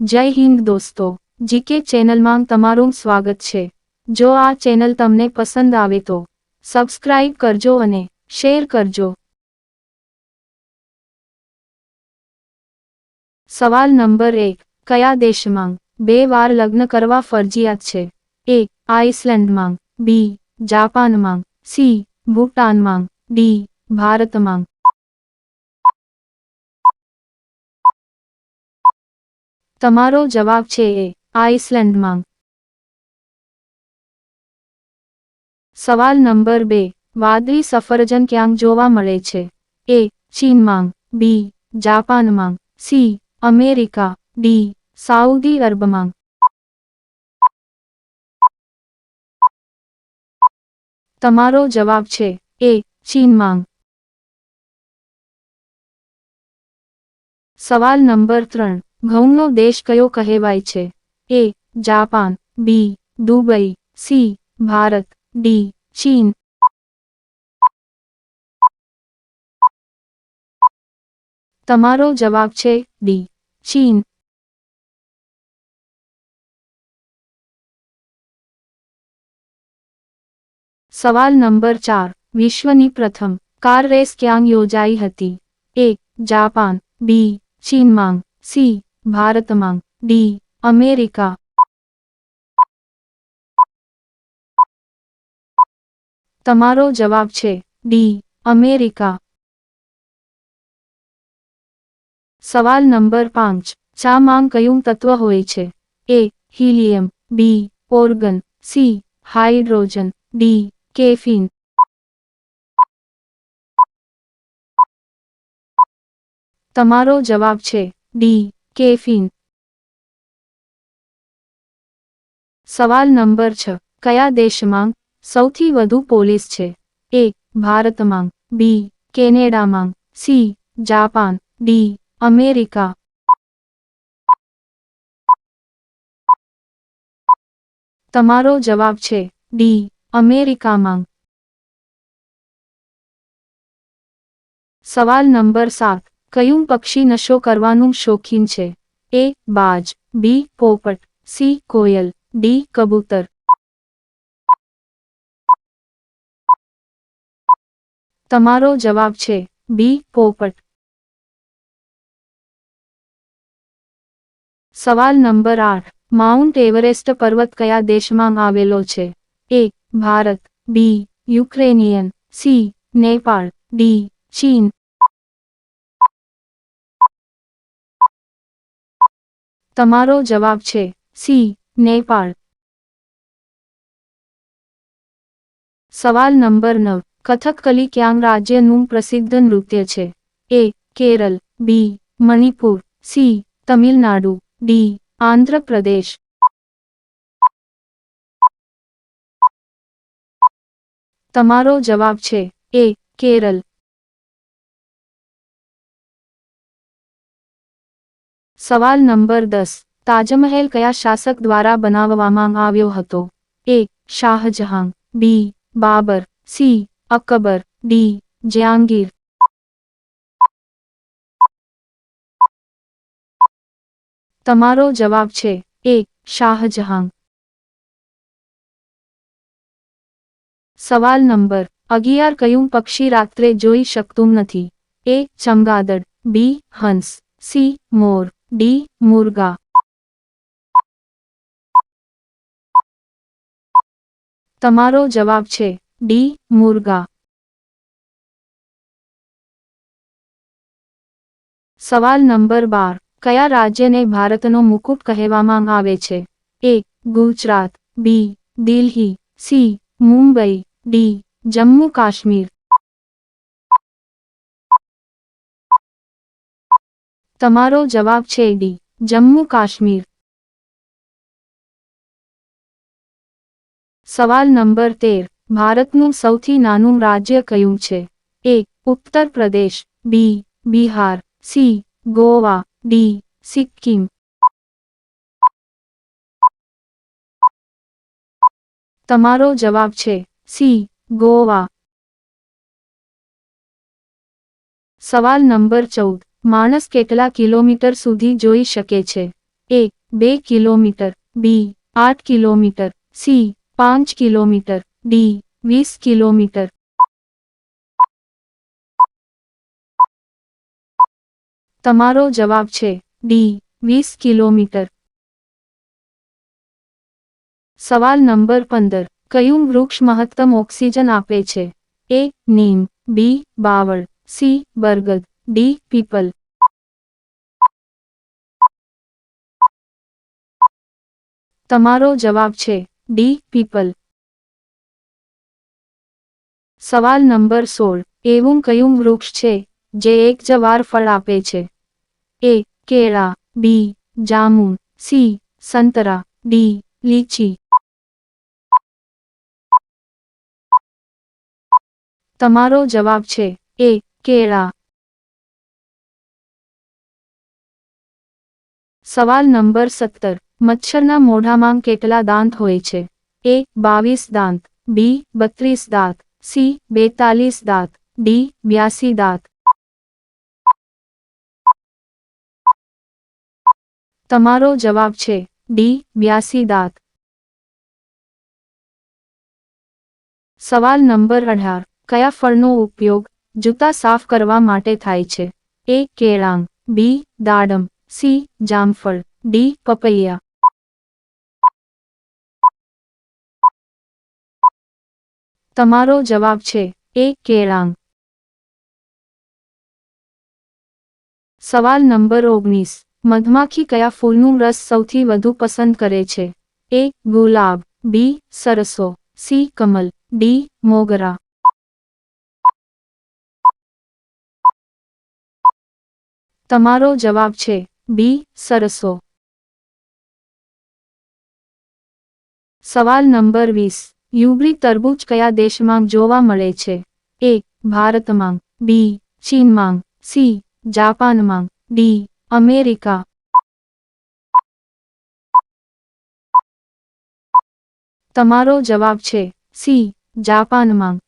જય હિન્દ દોસ્તો, જીકે ચેનલમાં તમારું સ્વાગત છે. જો આ ચેનલ તમને પસંદ આવે તો, સબસ્ક્રાઇબ કરજો અને શેર કરજો. સવાલ નંબર એક, કયા દેશમાં બે વાર લગ્ન કરવા ફરજિયાત છે? એ, આઇસલેન્ડમાં, બી, જાપાનમાં, સી, ભૂટાનમાં, ડી, ભારતમાં. તમારો જવાબ છે એ, આઇસલેન્ડમાં. સવાલ નંબર બે, વાદળી સફરજન ક્યાંક જોવા મળે છે? એ, ચીનમાં, બી, જાપાનમાં, સી, અમેરિકા, ડી, સાઉદી અરબમાં. તમારો જવાબ છે એ, ચીનમાં. સવાલ નંબર ત્રણ ઘઉંનો દેશ કયો કહેવાય છે? A, Japan, B, Dubai, C, Bharat, D, ચીન. તમારો જવાબ છે ડી, ચીન. સવાલ નંબર ચાર, વિશ્વની પ્રથમ કાર રેસ ક્યાં યોજાઈ હતી? એ, જાપાન, બી ચીનમાં સી ભારતમાં ડી અમેરિકા. તમારો જવાબ છે ડી અમેરિકા. સવાલ નંબર પાંચ. ચા માં કયું તત્વ હોય છે? A helium. B argon. C hydrogen. D caffeine. તમારો જવાબ છે ડી કેફીન સવાલ નંબર છ. કયા દેશમાં સૌથી વધુ પોલીસ છે? એ. ભારતમાં. બી. કેનેડામાં. સી. જાપાન. ડી. અમેરિકા. તમારો જવાબ છે ડી. અમેરિકામાં. સવાલ નંબર સાત. કયું પક્ષી નશો કરવાનું શોખીન છે? એ, બાજ, બી, પોપટ, સી, કોયલ, ડી, કબૂતર. તમારો જવાબ છે, બી, પોપટ. સવાલ નંબર આઠ. માઉન્ટ એવરેસ્ટ પર્વત કયા દેશમાં આવેલો છે? A, Bharat, B, Ukrainian, C, Nepal, D, ચીન તમારો જવાબ છે સી, નેપાળ. સવાલ નંબર નવ. કથકલી ક્યાં રાજ્યનું પ્રસિદ્ધ નૃત્ય છે? A, Kerala, B, Manipur, C, Tamil Nadu, D, Andhra Pradesh. તમારો જવાબ છે એ, કેરળ. સવાલ નંબર દસ. તાજમહેલ કયા શાસક દ્વારા બનાવવામાં આવ્યો હતો? A. Shah Jahan. B. Babur. C. Akbar. D. Jahangir. તમારો જવાબ છે એ. શાહજહાં. સવાલ નંબર અગિયાર. કયું પક્ષી રાત્રે જોઈ શકતું નથી? એ. ચમગાદડ બી. હંસ. સી. મોર. ડી, મુર્ગા. તમારો જવાબ છે ડી, મુર્ગા. સવાલ નંબર બાર. કયા રાજ્યને ભારતનો મુકુટ કહેવામાં આવે છે? A, Gujarat, B, Delhi, C, Mumbai, D, Jammu Kashmir. તમારો જવાબ છે ડી, જમ્મુ કાશ્મીર. સવાલ નંબર તેર, ભારતનું સૌથી નાનું રાજ્ય કયું છે? A, Uttar Pradesh, B, Bihar, C, Goa, D, Sikkim. તમારો જવાબ છે સી, ગોવા. સવાલ નંબર ચૌદ માણસ કેટલા કિલોમીટર સુધી જોઈ શકે છે? એ, બે કિલોમીટર, બી, આઠ કિલોમીટર, સી, પાંચ કિલોમીટર, ડી, વીસ કિલોમીટર. તમારો જવાબ છે, ડી, વીસ કિલોમીટર. સવાલ નંબર પંદર, કયું વૃક્ષ મહત્તમ ઓક્સિજન આપે છે? એ, નીમ, બી, બાવળ, સી, બરગદ. ડી પીપલ. તમારો જવાબ છે ડી પીપલ. સવાલ નંબર સોળ. એવું કયું વૃક્ષ છે જે એક જ વાર ફળ આપે છે? એ, કેળા, બી, જામુન, સી, સંતરા, ડી, લીચી. તમારો જવાબ છે એ, કેળા. સવાલ નંબર સત્તર. મચ્છરના મોઢામાં કેટલા દાંત હોય છે? એ, બાવીસ દાંત. બી, બત્રીસ દાંત. સી, બેતાલીસ દાંત. ડી, બ્યાસી દાંત. તમારો જવાબ છે ડી, બ્યાસી દાંત. સવાલ નંબર અઢાર. કયા ફળનો ઉપયોગ જૂતા સાફ કરવા માટે થાય છે? એ કેળાંગ બી, દાડમ. સી. જામફળ. ડી. પપૈયા. તમારો જવાબ છે એ. કેળાંગ. સવાલ નંબર ઓગણીસ. મધમાખી કયા ફૂલનું રસ સૌથી વધુ પસંદ કરે છે? એ. ગુલાબ. બી. સરસો. સી. કમલ. ડી. મોગરા. તમારો જવાબ છે બી, સરસો. સવાલ નંબર વીસ. યુબરી તરબૂચ કયા દેશમાં જોવા મળે છે? એ, ભારતમાં. બી, ચીનમાં. સી, જાપાનમાં. D, America. તમારો જવાબ છે. સી, જાપાનમાં.